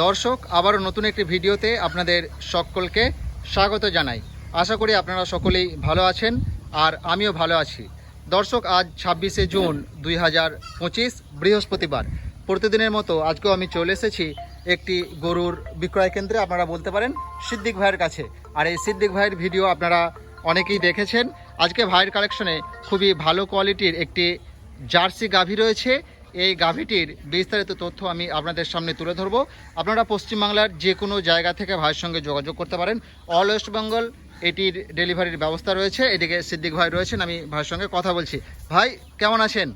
দর্শক, আবারও নতুন একটি ভিডিওতে আপনাদের সকলকে স্বাগত জানাই। আশা করি আপনারা সকলেই ভালো আছেন আর আমিও ভালো আছি। দর্শক, আজ ছাব্বিশে জুন দুই হাজার পঁচিশ বৃহস্পতিবার। প্রতিদিনের মতো আজকেও আমি চলে এসেছি একটি গরুর বিক্রয় কেন্দ্রে। আপনারা বলতে পারেন সিদ্দিক ভাইয়ের কাছে। আর এই সিদ্দিক ভাইয়ের ভিডিও আপনারা অনেকেই দেখেছেন। আজকে ভাইয়ের কালেকশনে খুবই ভালো কোয়ালিটির একটি জার্সি গাভী রয়েছে। এই গাভীটির বিস্তারিত তথ্য আমি আপনাদের সামনে তুলে ধরবো। আপনারা পশ্চিমবাংলার যে কোনো জায়গা থেকে ভাইয়ের সঙ্গে যোগাযোগ করতে পারেন। অল ওয়েস্ট বেঙ্গল এটির ডেলিভারির ব্যবস্থা রয়েছে। এদিকে সিদ্দিক ভাই রয়েছেন আমি ভাইয়ের সঙ্গে কথা বলছি। ভাই কেমন আছেন?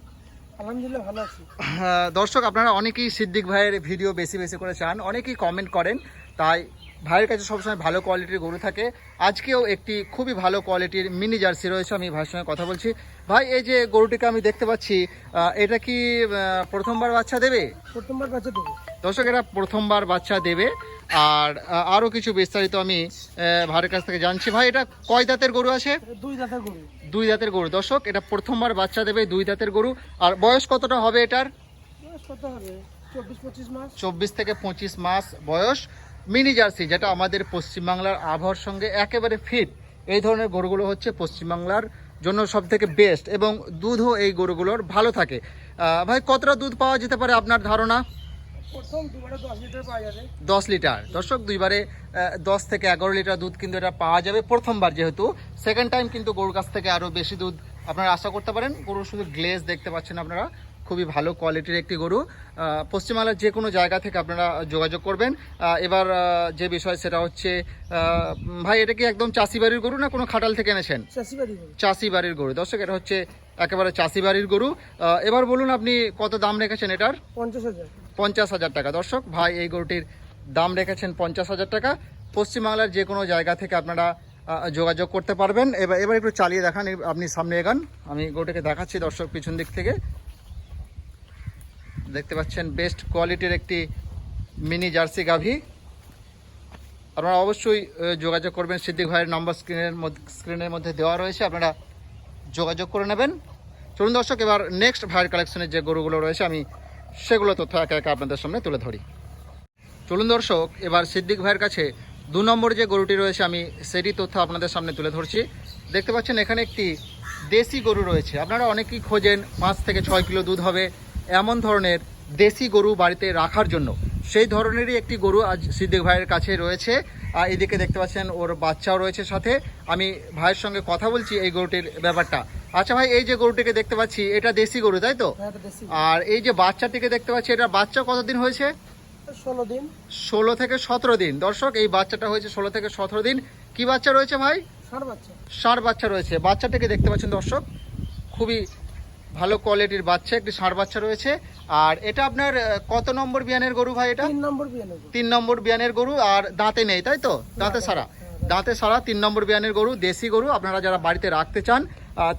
আলহামদুলিল্লাহ ভালো আছি। দর্শক আপনারা অনেকেই সিদ্দিক ভাইয়ের ভিডিও বেশি বেশি করে চান অনেকেই কমেন্ট করেন। তাই ভাইয়ের কাছে সবসময় ভালো কোয়ালিটির গরু থাকে। আজকেও একটি খুবই ভালো কোয়ালিটির মিনি জার্সি রয়েছে আমি ভাইয়ের সঙ্গে কথা বলছি। ভাই এই যে গরুটিকে আমি দেখতে পাচ্ছি এটা কি প্রথমবার বাচ্চা দেবে? প্রথমবার কাছে দেবো। দর্শক এরা প্রথমবার বাচ্চা দেবে। আর আরও কিছু বিস্তারিত আমি ভাইয়ের কাছ থেকে জানছি। ভাই এটা কয় দাঁতের গরু আছে? দুই দাঁতের গরু। দুই দাঁতের গরু। দর্শক এটা প্রথমবার বাচ্চা দেবে দুই দাঁতের গরু। আর বয়স কতটা হবে এটার? বয়স কত হবে? চব্বিশ থেকে পঁচিশ মাস বয়স। মিনি জার্সি যেটা আমাদের পশ্চিমবাংলার আবহাওয়ার সঙ্গে একেবারে ফিট। এই ধরনের গরুগুলো হচ্ছে পশ্চিমবাংলার জন্য সব থেকে বেস্ট এবং দুধও এই গরুগুলোর ভালো থাকে। ভাই কতটা দুধ পাওয়া যেতে পারে আপনার ধারণা? দশ লিটার পাওয়া যাবে। দশ লিটার। দর্শক দুইবারে দশ থেকে এগারো লিটার দুধ কিন্তু এটা পাওয়া যাবে প্রথমবার যেহেতু। সেকেন্ড টাইম কিন্তু গরুর কাছ থেকে আরও বেশি দুধ আপনারা আশা করতে পারেন। গরুর শুধু গ্লেজ দেখতে পাচ্ছেন আপনারা। খুবই ভালো কোয়ালিটির একটি গরু। পশ্চিমবাংলার যে কোনো জায়গা থেকে আপনারা যোগাযোগ করবেন। এবার যে বিষয় সেটা হচ্ছে ভাই এটা কি একদম চাষি বাড়ির গরু না কোনো খাটাল থেকে এনেছেন? চাষি বাড়ির গরু। দর্শক এটা হচ্ছে একেবারে চাষি বাড়ির গরু এবার বলুন আপনি কত দাম রেখেছেন এটার? পঞ্চাশ হাজার। পঞ্চাশ হাজার টাকা। দর্শক ভাই এই গরুটির দাম রেখেছেন পঞ্চাশ হাজার টাকা। পশ্চিমবাংলার যে কোনো জায়গা থেকে আপনারা যোগাযোগ করতে পারবেন। এবার এবার একটু চালিয়ে দেখান আপনি সামনে এগান। আমি গরুটাকে দেখাচ্ছি দর্শক পিছন দিক থেকে। দেখতে পাচ্ছেন বেস্ট কোয়ালিটির একটি মিনি জার্সি গাভি। আপনারা অবশ্যই যোগাযোগ করবেন সিদ্দিক ভাইয়ের নম্বর স্ক্রিনের মধ্যে স্ক্রিনের মধ্যে দেওয়া রয়েছে, আপনারা যোগাযোগ করে নেবেন। চলুন দর্শক, এবার নেক্সট ভাইয়ের কালেকশনের যে গরুগুলো রয়েছে, আমি সেগুলো তথ্য একে একে আপনাদের সামনে তুলে ধরি। চলুন দর্শক, এবার সিদ্দিক ভাইয়ের কাছে দু নম্বর যে গরুটি রয়েছে, আমি সেটি তথ্য আপনাদের সামনে তুলে ধরছি। দেখতে পাচ্ছেন, এখানে একটি দেশি গরু রয়েছে। আপনারা অনেকেই খোঁজেন, পাঁচ থেকে ছয় কিলো দুধ হবে এমন ধরনের দেশি গরু বাড়িতে রাখার জন্য। সেই ধরনেরই একটি গরু আজ সিদ্দিক ভাইয়ের কাছে রয়েছে। আর এদিকে দেখতে পাচ্ছেন ওর বাচ্চাও রয়েছে সাথে। আমি ভাইয়ের সঙ্গে কথা বলছি এই গরুটির ব্যাপারটা। আচ্ছা ভাই এই যে গরুটিকে দেখতে পাচ্ছি এটা দেশি গরু তাই তো? হ্যাঁ আর এই যে বাচ্চাটিকে দেখতে পাচ্ছি এটা বাচ্চা কতদিন হয়েছে? ষোলো দিন। ষোলো থেকে সতেরো দিন। দর্শক এই বাচ্চাটা হয়েছে ষোলো থেকে সতেরো দিন। কি বাচ্চা রয়েছে ভাই? ষাট বাচ্চা। ষাঁড় বাচ্চা রয়েছে। বাচ্চাটাকে দেখতে পাচ্ছেন দর্শক খুবই ভালো কোয়ালিটির বাচ্চা একটি ষাঁড় বাচ্চা রয়েছে। আর এটা আপনার কত নম্বর বিয়ানের গরু ভাই এটা? তিন নম্বর বিয়ে নেব তিন নম্বর বিয়ানের গরু আর দাঁতে নেই তাই তো? দাঁতে সারা। দাঁতে সারা তিন নম্বর বিয়ানের গরু দেশি গরু। আপনারা যারা বাড়িতে রাখতে চান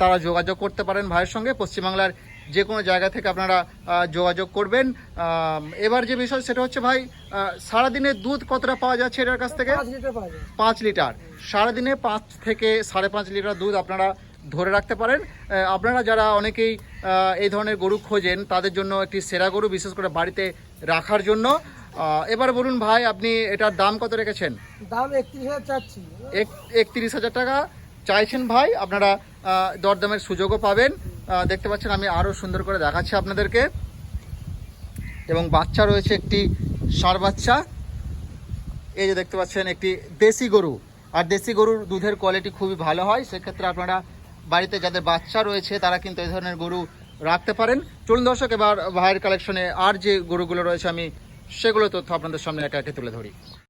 তারা যোগাযোগ করতে পারেন ভাইয়ের সঙ্গে। পশ্চিমবাংলার যে কোনো জায়গা থেকে আপনারা যোগাযোগ করবেন। এবার যে বিষয় সেটা হচ্ছে ভাই সারাদিনে দুধ কতটা পাওয়া যাচ্ছে এটার কাছ থেকে? পাঁচ লিটার। সারাদিনে পাঁচ থেকে সাড়ে পাঁচ লিটার দুধ আপনারা ধরে রাখতে পারেন। আপনারা যারা অনেকেই এই ধরনের গরু খোঁজেন তাদের জন্য একটি সেরা গরু বিশেষ করে বাড়িতে রাখার জন্য। এবার বলুন ভাই আপনি এটার দাম কত রেখেছেন? দাম একত্রিশ হাজার চাচ্ছি। একত্রিশ হাজার টাকা চাইছেন ভাই। আপনারা দরদামের সুযোগও পাবেন। দেখতে পাচ্ছেন আমি আরও সুন্দর করে দেখাচ্ছি আপনাদেরকে। এবং বাচ্চা রয়েছে একটি ষাঁড় বাচ্চা। এই যে দেখতে পাচ্ছেন একটি দেশি গরু। আর দেশি গরুর দুধের কোয়ালিটি খুবই ভালো হয়। সেক্ষেত্রে আপনারা বাড়িতে যাদের বাচ্চা রয়েছে, তারা কিন্তু এই ধরনের গরু রাখতে পারেন। চলুন দর্শক, এবার ভাইয়ের কালেকশনে আর যে গরুগুলো রয়েছে, আমি সেগুলো তথ্য আপনাদের সামনে একে একে তুলে ধরি।